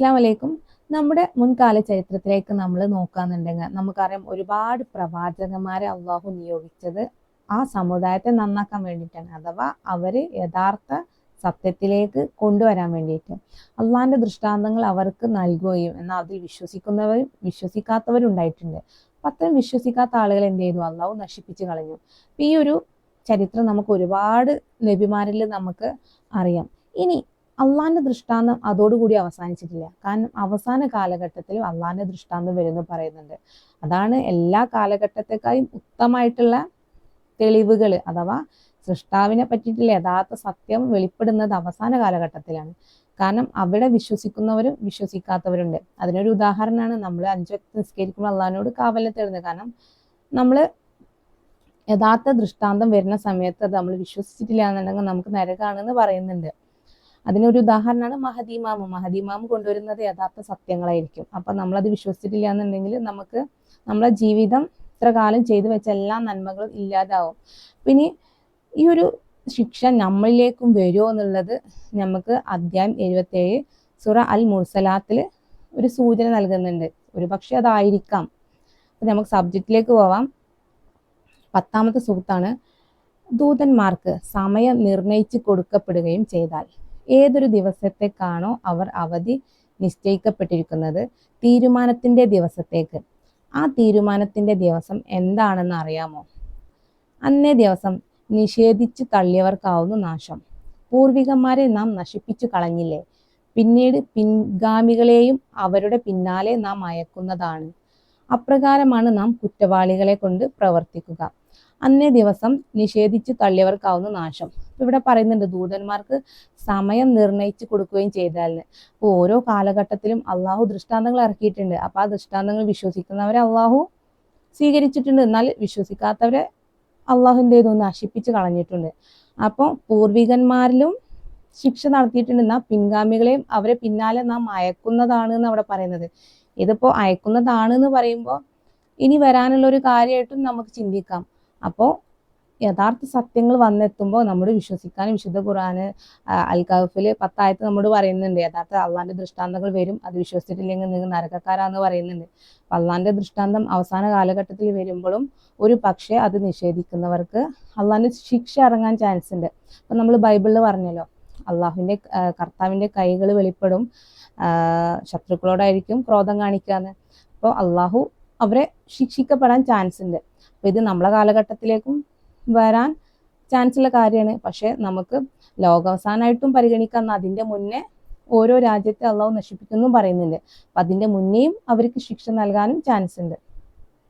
അസ്സാം വലൈക്കും നമ്മുടെ മുൻകാല ചരിത്രത്തിലേക്ക് നമ്മൾ നോക്കാന്നുണ്ടെങ്കിൽ നമുക്കറിയാം ഒരുപാട് പ്രവാചകന്മാരെ അള്ളാഹു നിയോഗിച്ചത് ആ സമുദായത്തെ നന്നാക്കാൻ വേണ്ടിയിട്ടാണ്. അഥവാ അവർ യഥാർത്ഥ സത്യത്തിലേക്ക് കൊണ്ടുവരാൻ വേണ്ടിയിട്ട്. അള്ളാഹിന്റെ ദൃഷ്ടാന്തങ്ങൾ അവർക്ക് നൽകുകയും എന്നാൽ അതിൽ വിശ്വസിക്കുന്നവരും വിശ്വസിക്കാത്തവരും ഉണ്ടായിട്ടുണ്ട് അപ്പൊ അത്തരം വിശ്വസിക്കാത്ത ആളുകൾ എന്ത് ചെയ്തു? അള്ളാഹു നശിപ്പിച്ചു കളഞ്ഞു. ഈ ഒരു ചരിത്രം നമുക്ക് ഒരുപാട് നബിമാരിൽ നമുക്ക് അറിയാം. ഇനി അള്ളാന്റെ ദൃഷ്ടാന്തം അതോടുകൂടി അവസാനിച്ചിട്ടില്ല. കാരണം അവസാന കാലഘട്ടത്തിൽ അള്ളാന്റെ ദൃഷ്ടാന്തം വരുന്നു പറയുന്നുണ്ട്. അതാണ് എല്ലാ കാലഘട്ടത്തെക്കാളും ഉത്തമമായിട്ടുള്ള തെളിവുകൾ അഥവാ സൃഷ്ടാവിനെ പറ്റിയിട്ടുള്ള യഥാർത്ഥ സത്യം വെളിപ്പെടുന്നത് അവസാന കാലഘട്ടത്തിലാണ്. കാരണം അവിടെ വിശ്വസിക്കുന്നവരും വിശ്വസിക്കാത്തവരുണ്ട്. അതിനൊരു ഉദാഹരണമാണ് നമ്മൾ അഞ്ചു വ്യക്തി നിസ്കരിക്കുമ്പോൾ അള്ളഹാനോട് കാവലിനെ തേടുന്നത്. കാരണം നമ്മൾ യഥാർത്ഥ ദൃഷ്ടാന്തം വരുന്ന സമയത്ത് അത് നമ്മൾ വിശ്വസിച്ചിട്ടില്ല എന്നുണ്ടെങ്കിൽ നമുക്ക് നരകാണെന്ന് പറയുന്നുണ്ട്. അതിനൊരു ഉദാഹരണമാണ് മഹദീമാമ്. മഹദീമാമ് കൊണ്ടുവരുന്നത് യഥാർത്ഥ സത്യങ്ങളായിരിക്കും. അപ്പൊ നമ്മളത് വിശ്വസിച്ചിട്ടില്ല എന്നുണ്ടെങ്കിൽ നമുക്ക് നമ്മളെ ജീവിതം ഇത്ര കാലം ചെയ്തു വെച്ച എല്ലാ നന്മകളും ഇല്ലാതാവും. പിന്നെ ഈ ഒരു ശിക്ഷ നമ്മളിലേക്കും വരുമോ എന്നുള്ളത് നമുക്ക് അധ്യായം എഴുപത്തേഴ് സുറ അൽ മുർസലാത്തിൽ ഒരു സൂചന നൽകുന്നുണ്ട്. ഒരു പക്ഷെ അതായിരിക്കാം നമുക്ക് സബ്ജക്റ്റിലേക്ക് പോവാം. പത്താമത്തെ സുഹൃത്താണ്. ദൂതന്മാർക്ക് സമയം നിർണയിച്ചു കൊടുക്കപ്പെടുകയും ചെയ്താൽ. ഏതൊരു ദിവസത്തേക്കാണോ അവർ അവധി നിശ്ചയിക്കപ്പെട്ടിരിക്കുന്നത്? തീരുമാനത്തിന്റെ ദിവസത്തേക്ക്. ആ തീരുമാനത്തിന്റെ ദിവസം എന്താണെന്ന് അറിയാമോ? അന്നേ ദിവസം നിഷേധിച്ചു തള്ളിയവർക്കാവുന്നു നാശം. പൂർവികന്മാരെ നാം നശിപ്പിച്ചു കളഞ്ഞില്ലേ? പിന്നീട് പിൻഗാമികളെയും അവരുടെ പിന്നാലെ നാം അയക്കുന്നതാണ്. അപ്രകാരമാണ് നാം കുറ്റവാളികളെ കൊണ്ട് പ്രവർത്തിക്കുക. അന്നേ ദിവസം നിഷേധിച്ചു തള്ളിയവർക്കാവുന്ന നാശം. ഇവിടെ പറയുന്നുണ്ട് ദൂതന്മാർക്ക് സമയം നിർണയിച്ചു കൊടുക്കുകയും ചെയ്താൽ അപ്പോൾ ഓരോ കാലഘട്ടത്തിലും അള്ളാഹു ദൃഷ്ടാന്തങ്ങൾ ഇറക്കിയിട്ടുണ്ട്. അപ്പോൾ ആ ദൃഷ്ടാന്തങ്ങൾ വിശ്വസിക്കുന്നവരെ അള്ളാഹു സ്വീകരിച്ചിട്ടുണ്ട്. എന്നാൽ വിശ്വസിക്കാത്തവരെ അള്ളാഹുവിന്റെ ഇതൊന്ന് നശിപ്പിച്ച് കളഞ്ഞിട്ടുണ്ട്. അപ്പോൾ പൂർവികന്മാരിലും ശിക്ഷ നടത്തിയിട്ടുണ്ട്. എന്നാൽ പിൻഗാമികളെയും അവരെ പിന്നാലെ നാം അയക്കുന്നതാണ് എന്ന് അവിടെ പറയുന്നത്. ഇതിപ്പോൾ അയക്കുന്നതാണ് എന്ന് പറയുമ്പോൾ ഇനി വരാനുള്ള ഒരു കാര്യമായിട്ടും നമുക്ക് ചിന്തിക്കാം. അപ്പോൾ യഥാർത്ഥ സത്യങ്ങൾ വന്നെത്തുമ്പോൾ നമ്മൾ വിശ്വസിക്കാൻ വിശുദ്ധ ഖുറാന് അൽ പത്തായത്ത് നമ്മൾ പറയുന്നുണ്ട്. യഥാർത്ഥ അള്ളാന്റെ ദൃഷ്ടാന്തങ്ങൾ വരും. അത് വിശ്വസിച്ചിട്ടില്ലെങ്കിൽ നിങ്ങൾ നരകക്കാരാന്ന് പറയുന്നുണ്ട്. അള്ളാന്റെ ദൃഷ്ടാന്തം അവസാന കാലഘട്ടത്തിൽ വരുമ്പോഴും ഒരു പക്ഷേ അത് നിഷേധിക്കുന്നവർക്ക് അള്ളാന്റെ ശിക്ഷ ഇറങ്ങാൻ ചാൻസ് ഉണ്ട്. അപ്പൊ നമ്മൾ ബൈബിളിൽ പറഞ്ഞല്ലോ അള്ളാഹുവിന്റെ കർത്താവിന്റെ കൈകൾ വെളിപ്പെടും. ശത്രുക്കളോടായിരിക്കും ക്രോധം കാണിക്കാന്ന്. അപ്പോൾ അള്ളാഹു അവരെ ശിക്ഷിക്കപ്പെടാൻ ചാൻസ് ഉണ്ട്. അപ്പൊ ഇത് നമ്മളെ കാലഘട്ടത്തിലേക്കും വരാൻ ചാൻസ് ഉള്ള കാര്യമാണ്. പക്ഷെ നമുക്ക് ലോകാവസാനമായിട്ടും പരിഗണിക്കാൻ അതിന്റെ മുന്നേ ഓരോ രാജ്യത്തെ അള്ളാഹു നശിപ്പിക്കുന്നു പറയുന്നുണ്ട്. അപ്പൊ അതിന്റെ മുന്നേയും അവർക്ക് ശിക്ഷ നൽകാനും ചാൻസ് ഉണ്ട്.